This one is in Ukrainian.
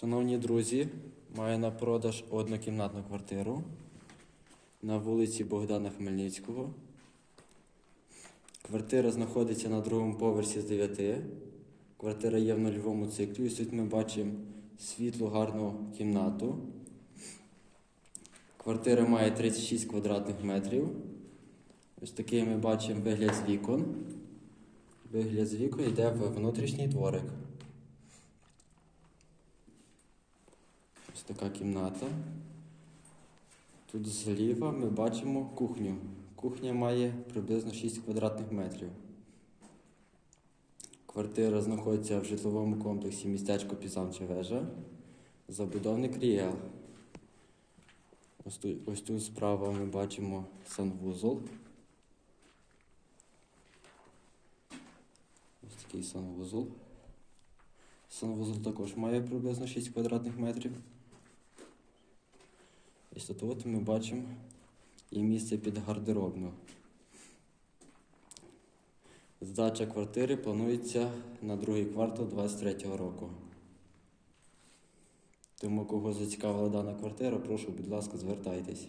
Шановні друзі, маю на продаж однокімнатну квартиру на вулиці Богдана Хмельницького. Квартира знаходиться на другому поверсі з 9. Квартира є в нульовому циклі. Ось тут ми бачимо світлу гарну кімнату. Квартира має 36 квадратних метрів. Ось такий ми бачимо вигляд з вікон. Вигляд з вікон йде в внутрішній дворик. Ось така кімната. Тут зліва ми бачимо кухню. Кухня має приблизно 6 квадратних метрів. Квартира знаходиться в житловому комплексі містечко Пізанча вежа. Забудовник Ріел. Ось тут, ось тут справа ми бачимо санвузол. Ось такий санвузол. Санвузол також має приблизно 6 квадратних метрів. Ось тут ми бачимо і місце під гардеробну. Здача квартири планується на другий квартал 2023 року. Тому, кого зацікавила дана квартира, прошу, будь ласка, звертайтесь.